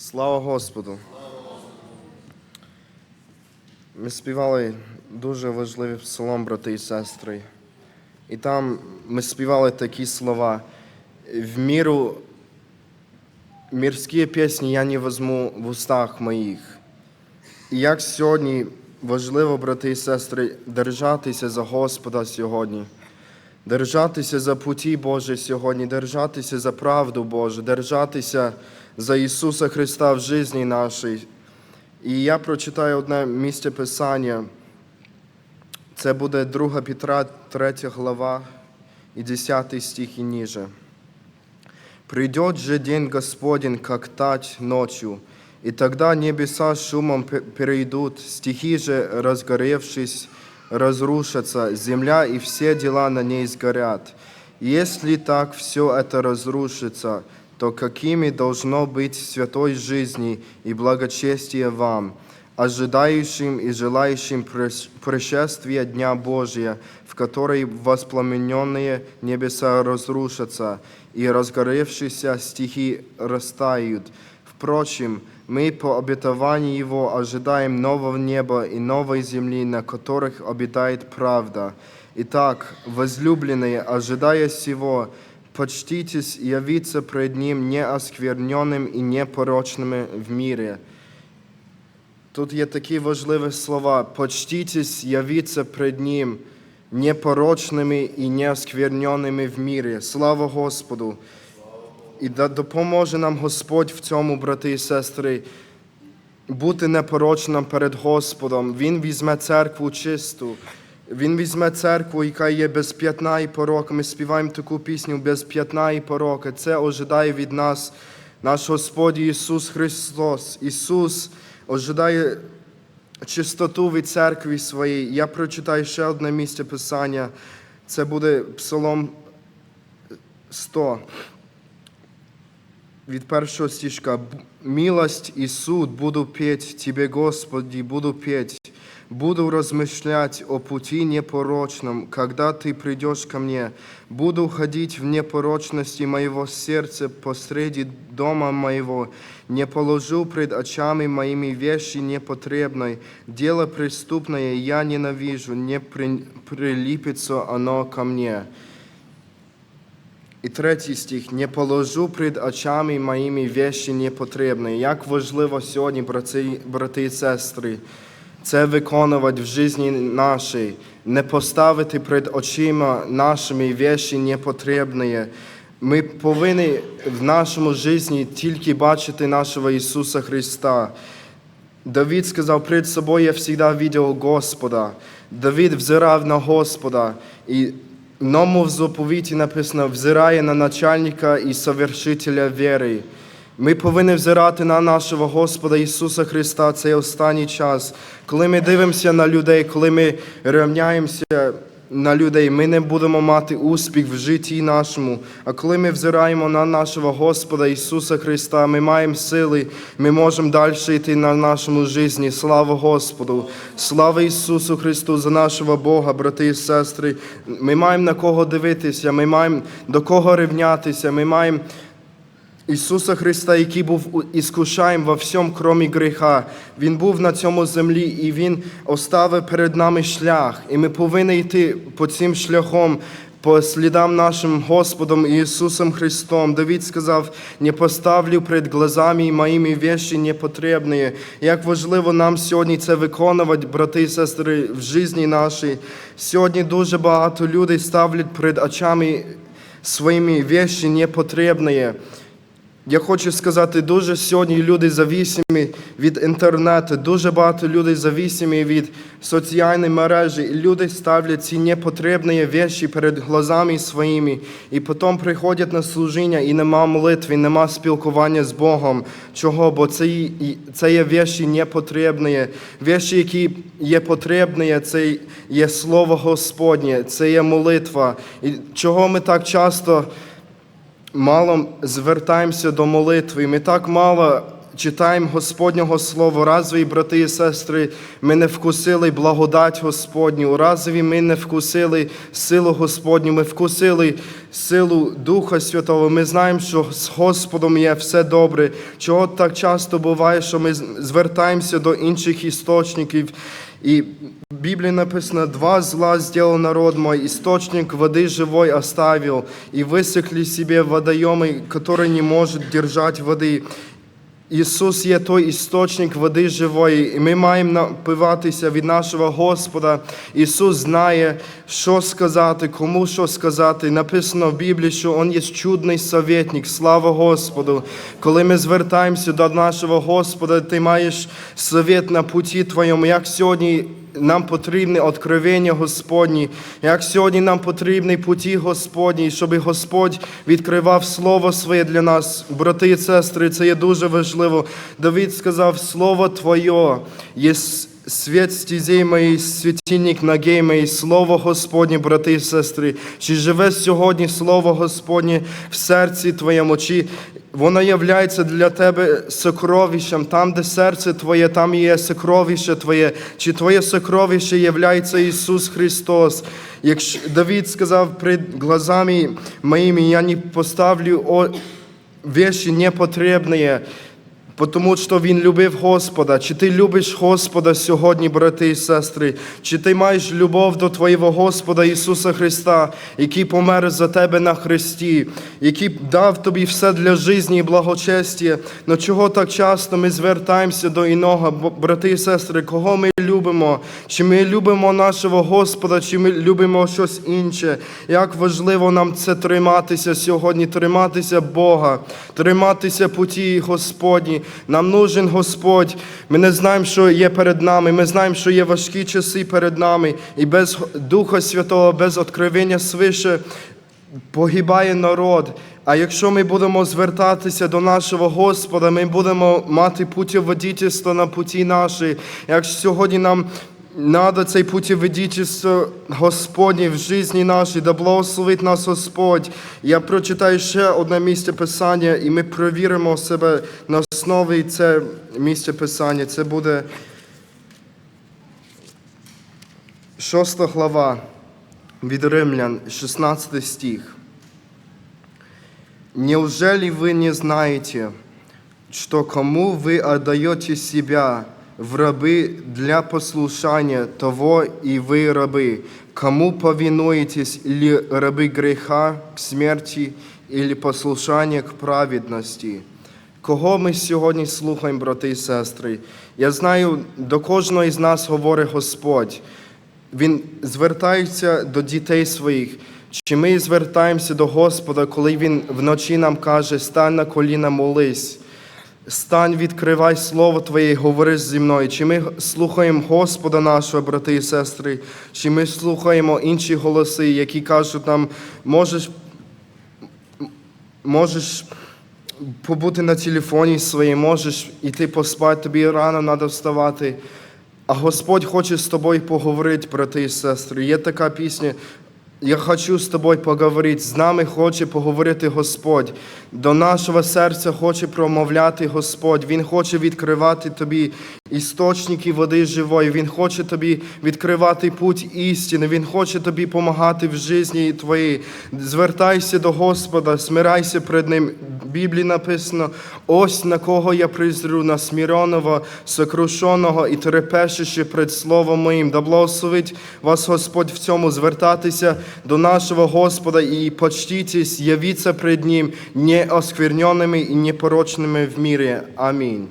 Слава Господу! Ми співали дуже важливий псалом, брати і сестри. І там ми співали такі слова. В міру мирські пісні я не візьму в устах моїх. І як сьогодні важливо, брати і сестри, держатися за Господа сьогодні, держатися за путі Божі сьогодні, держатися за правду Божу, держатися за Ісуса Христа в житті нашій. І я прочитаю одне місце Писання. Це буде 2 Петра, 3 глава і 10 стих і ниже. Придет же день Господень, как тать ночью, и тогда небеса шумом пе- перейдут, стихи же, разгоревшись, разрушатся, земля и все дела на ней сгорят. Если так все это разрушится, то какими должно быть святой жизни и благочестие вам, ожидающим и желающим приш- пришествия Дня Божия, в который воспламененные небеса разрушатся, и разгоревшиеся стихи растают. Впрочем, мы по обетованию Его ожидаем нового неба и новой земли, на которых обитает правда. Итак, возлюбленные, ожидая сего, почтитесь явиться пред Ним неоскверненным и непорочным в мире. Тут є такі важливі слова. Почтитесь явиться пред Ним непорочними і неоскверненими в мірі. Слава Господу! І да допоможе нам Господь в цьому, брати і сестри, бути непорочним перед Господом. Він візьме церкву чисту. Він візьме церкву, яка є без п'ятна і порока. Ми співаємо таку пісню без п'ятна і порока. Це ожидає від нас наш Господь Ісус Христос. Ісус ожидає чистоту від церкви своєї. Я прочитаю ще одне місце Писання. Це буде Псалом 100 від першого стишка. «Б- «Милость и суд буду петь Тебе, Господи, буду петь, буду размышлять о пути непорочном, когда Ты придешь ко мне. Буду ходить в непорочности моего сердца посреди дома моего. Не положу пред очами моими вещи непотребной. Дело преступное я ненавижу, не при- прилипится оно ко мне». І третій стих. Не положу пред очами моїми вещі непотребні. Як важливо сьогодні, брати, брати і сестри, це виконувати в житті нашій, не поставити пред очима нашими вещі непотребні. Ми повинні в нашому житті тільки бачити нашого Ісуса Христа. Давид сказав, пред собою я всегда видел Господа. Давид взирав на Господа. І в заповіті написано, взирає на начальника і совершителя віри. Ми повинні взирати на нашого Господа Ісуса Христа цей останній час. Коли ми дивимося на людей, коли ми рівняємося на людей, ми не будемо мати успіх в житті нашому. А коли ми взираємо на нашого Господа Ісуса Христа, ми маємо сили, ми можемо далі йти на нашому житті. Слава Господу! Слава Ісусу Христу за нашого Бога, брати і сестри. Ми маємо на кого дивитися, ми маємо до кого рівнятися, ми маємо. Ісуса Христа, який був іскушаєм во всьому, крім гріха. Він був на цьому землі і Він оставив перед нами шлях. І ми повинні йти по цим шляхом, по слідам нашим Господом Ісусом Христом. Давид сказав, не поставлю перед глазами моїми вещі непотребні. Як важливо нам сьогодні це виконувати, брати і сестри, в житті нашій. Сьогодні дуже багато людей ставлять перед очами своїми вещі непотребні. Я хочу сказати, дуже сьогодні люди зависимі від інтернету, дуже багато людей зависимі від соціальної мережі. І люди ставлять ці непотрібні речі перед глазами своїми, і потім приходять на служіння, і нема молитви, нема спілкування з Богом. Чого? Бо це, це є речі непотрібні. Речі, які є потрібні, це є Слово Господнє, це є молитва. І чого ми так часто мало звертаємося до молитви. Ми так мало читаємо Господнього Слова, разві, брати і сестри, ми не вкусили благодать Господню, разві ми не вкусили силу Господню, ми вкусили силу Духа Святого. Ми знаємо, що з Господом є все добре. Чого так часто буває, що ми звертаємося до інших істочників. І в Библии написано, два зла сделал народ мой, источник воды живой оставил, и высохли себе водоемы, который не может держать воды. Ісус є той істочник води живої, і ми маємо напиватися від нашого Господа. Ісус знає, що сказати, кому що сказати. Написано в Біблії, що Он є чудний советник. Слава Господу. Коли ми звертаємося до нашого Господа, ти маєш совет на путі твоєму, як сьогодні. Нам потрібне откровення Господні, як сьогодні нам потрібні путі Господні, щоб Господь відкривав Слово своє для нас, брати і сестри, це є дуже важливо. Давид сказав, Слово Твоє є світ стізей моїй, світильник ногей моїй, Слово Господнє, брати і сестри. Чи живе сьогодні Слово Господнє в серці Твоєму? Чи Воно являється для тебе сокровищем. Там, де серце Твоє, там є сокровище Твоє. Чи Твоє сокровище являється Ісус Христос? Якщо Давид сказав перед глазами моїми, я не поставлю вещи непотребные, тому що Він любив Господа. Чи ти любиш Господа сьогодні, брати і сестри? Чи ти маєш любов до Твоєго Господа Ісуса Христа, який помер за тебе на Христі, який дав тобі все для життя і благочестя? Но чого так часто ми звертаємося до іного, брати і сестри, кого ми любимо? Чи ми любимо нашого Господа, чи ми любимо щось інше? Як важливо нам це триматися сьогодні, триматися Бога, триматися путі Господні. Нам нужен Господь. Ми не знаємо, що є перед нами. Ми знаємо, що є важкі часи перед нами, і без Духа Святого, без откровення свише погибає народ. А якщо ми будемо звертатися до нашого Господа, ми будемо мати путіводительство на путі нашій. Як сьогодні нам Надо цей путіводительство Господнє в житті нашій, да благословить нас Господь. Я прочитаю ще одне місце Писання, і ми провіримо себе на основі це місце Писання. Це буде шоста глава від Римлян, 16 стих. Неужели вы не знаете, что кому вы отдаете себя в рабы для послушания, того и вы рабы? Кому повинуетесь, или рабы греха к смерти, или послушания к праведности? Кого ми сьогодні слухаємо, брати і сестри? Я знаю, до кожного із нас говорить Господь. Він звертається до дітей своїх. Чи ми звертаємося до Господа, коли Він вночі нам каже, стань на коліна, молись, стань, відкривай Слово Твоє, і говори зі мною. Чи ми слухаємо Господа нашого, брати і сестри, чи ми слухаємо інші голоси, які кажуть нам, можеш, можеш побути на телефоні своїм, можеш іти поспати, тобі рано треба вставати. А Господь хоче з тобою поговорити, брати і сестри. Є така пісня. Я хочу з тобою поговорити. З нами хоче поговорити Господь. До нашого серця хоче промовляти Господь. Він хоче відкривати тобі істочники води живої. Він хоче тобі відкривати путь істини. Він хоче тобі допомагати в житті твоїй. Звертайся до Господа, смирайся перед Ним. В Біблії написано: ось на кого я призрю, на сміреного, сокрушеного і трепещуще пред Словом моїм. Да благословить вас Господь в цьому звертатися до нашого Господа і почтитесь, явіться пред Ним неоскверненными і непорочними в мірі. Амінь.